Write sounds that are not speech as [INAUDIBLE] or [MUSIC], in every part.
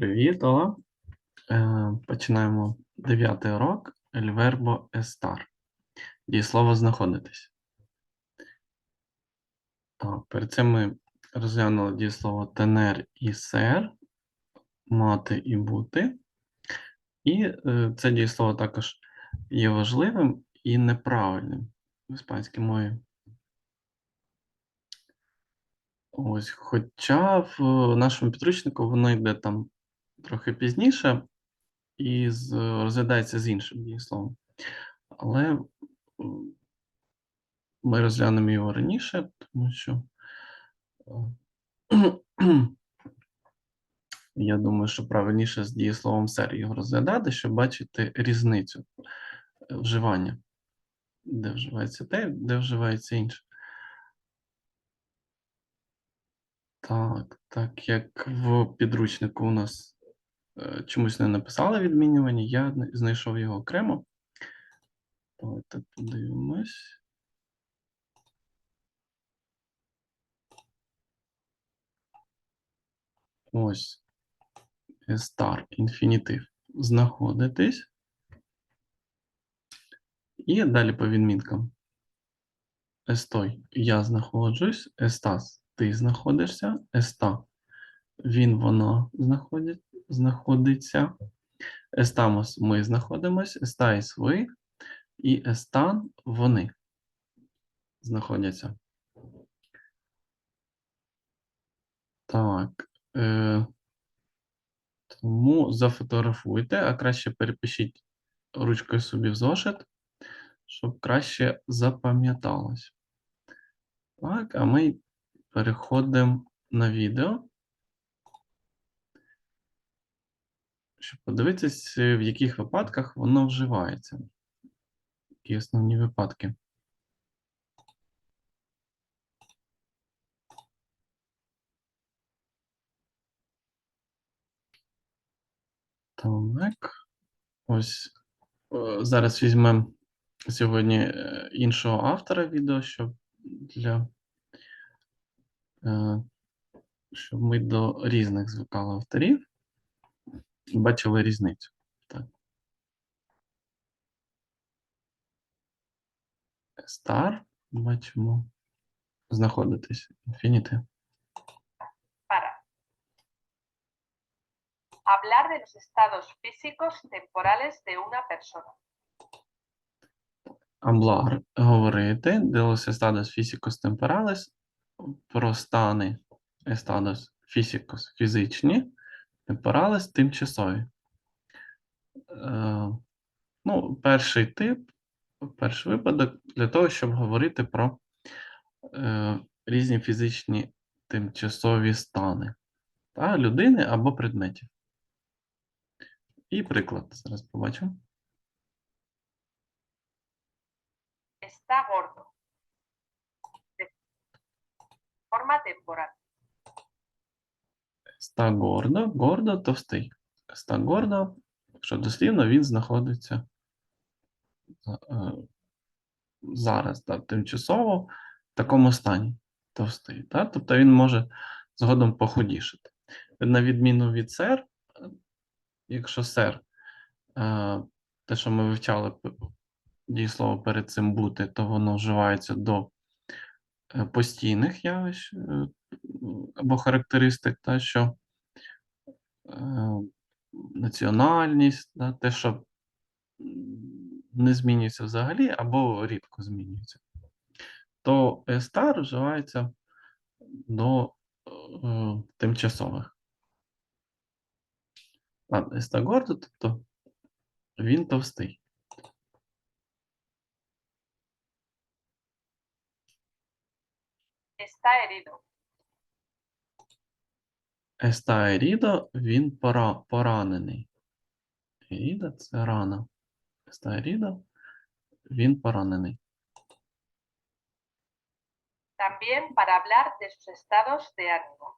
Привіт, Ола. Е, Починаємо дев'ятий урок verbo estar. Дієслово знаходитись. Так, перед цим ми розглянули дієслово tener і ser, мати і бути. І е, це дієслово також є важливим і неправильним в іспанській мові. Ось, хоча в нашому підручнику воно йде там трохи пізніше і з, розглядається з іншим дієсловом. Але ми розглянемо його раніше, тому що е, [CLEARS THROAT] я думаю, що правильніше з дієсловом ser його розглядати, щоб бачити різницю е, вживання, де вживається те, де вживається інше. Так, так як в підручнику у нас чомусь не написали відмінювання, я знайшов його окремо. Давайте подивимось. Ось estar, інфінітив. Знаходитись. І далі по відмінкам. Естой я знаходжусь, естас ти знаходишся, еста він, вона знаходить, знаходиться. Естамос ми знаходимось, естаїс ви і естан вони знаходяться. Так. Е, тому зафотографуйте, а краще перепишіть ручкою собі в зошит, щоб краще запам'яталось. Так, а ми переходимо на відео. Щоб подивитись, е, в яких випадках воно вживається. Які основні випадки. Так. Ось е, зараз візьмемо сьогодні е, іншого автора відео, щоб для щоб ми до різних звикали авторів бачили різницю. Так. Star, бачимо, знаходитись. Infinity. Hablar de los estados físicos temporales de una persona. Hablar – говорити, de los estados físicos temporales, про стани estados físicos – фізичні, temporales – тимчасові. Е, ну, перший тип, перший випадок для того, щоб говорити про е, різні фізичні тимчасові стани та людини або предметів. І приклад зараз побачимо. Está gordo. Forma temporal. Ста гордо, гордо товстий. Ста гордо, якщо дослівно, він знаходиться е, зараз, так, тимчасово в такому стані товстий. Так? Тобто він може згодом похудішити. На відміну від сер, якщо сер, е, те, що ми вивчали дієслово перед цим бути, то воно вживається до постійних явищ е, або характеристик, та, що е, національність, да, те, що не змінюється взагалі, або рідко змінюється, то стар вживається до е, тимчасових. А Естагорда, тобто він товстий. Está herido. Еста ерідо, він пора, поранений. Еріда це рана. Еста ерідо, він поранений. También para hablar de sus estados de ánimo.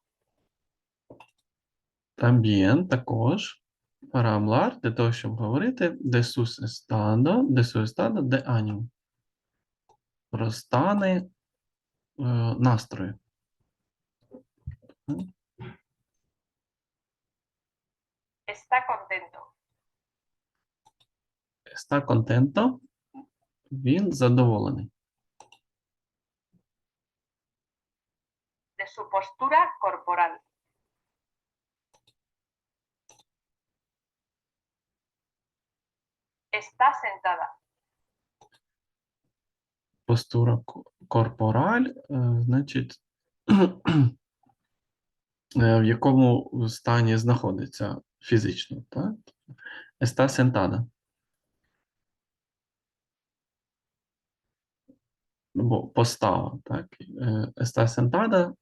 También також para hablar, для того, щоб говорити de sus estado, de su estado de ánimo. Про стани е, настрою. Está contento. Está contento. Він задоволений. De su postura corporal. Está sentada. Постура корпораль, е, значить, [CLEARS THROAT] е, в якому стані знаходиться фізично, так? Está sentada. Бо постава, так? Е, Está sentada,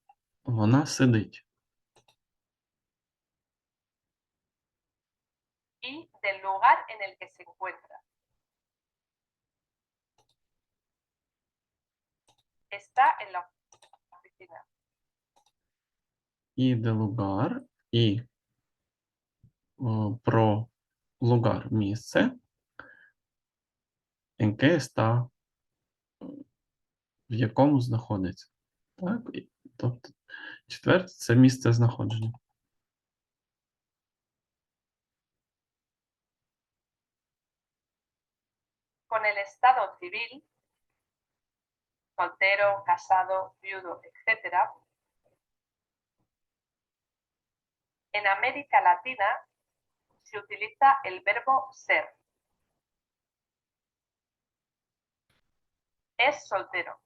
вона сидить. y del lugar en el que. Está en la oficina. І де лугар, і о, про лугар місце, en que está, в якому знаходиться. Так? І- Тобто, четверте це місце знаходження. Con el estado civil, soltero, casado, viudo, etc. En América Latina se utiliza el verbo ser. Es soltero.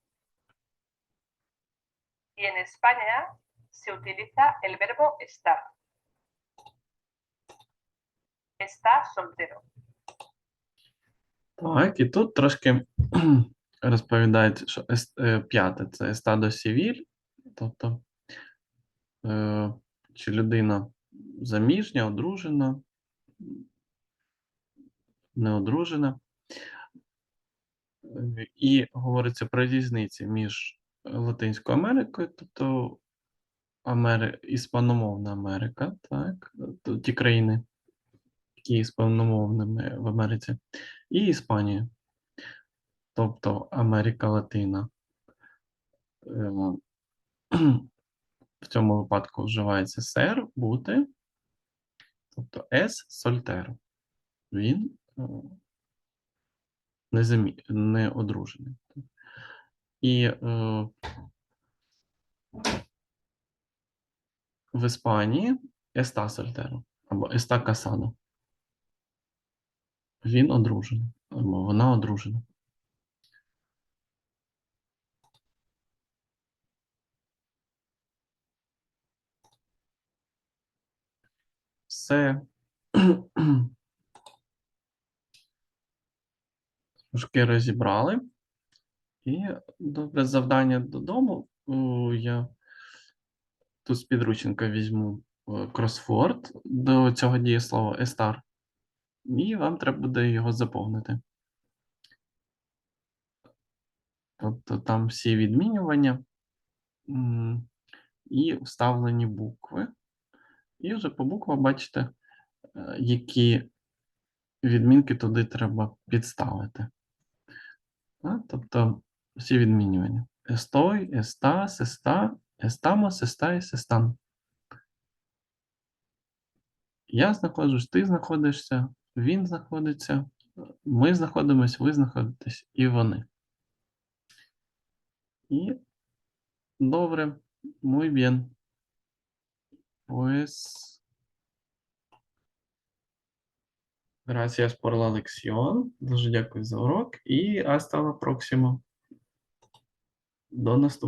Y en España se utiliza el verbo estar. Está soltero. Так, і тут трошки розповідають, що е, п'яте це estado civil, тобто е, чи людина заміжня, одружена, неодружена. І говориться про різниці між Латинською Америкою, тобто Амери... іспаномовна Америка, так, ті країни, які іспаномовними в Америці, і Іспанією, тобто Америка Латина. Е, В цьому випадку вживається сер бути, тобто ес сольтеро. Він е, не, замі... не одружений. І е, в Іспанії еста сольтеро або еста касадо. Він одружений, або вона одружена. Все. Трошки розібрали. І добре завдання додому. Я тут з підручника візьму е, кросфорд до цього дієслова естар. І вам треба буде його заповнити. Тобто там всі відмінювання і вставлені букви. І вже по буквам бачите, е, які відмінки туди треба підставити. Тобто всі відмінювання. Estoy, estás, está, estamos, estáis, están. Я знаходжусь, ти знаходишся, він знаходиться, ми знаходимось, ви знаходитесь і вони. І добре, muy bien. Pues gracias por la lección. Дуже дякую за урок і hasta la próxima. До наступного.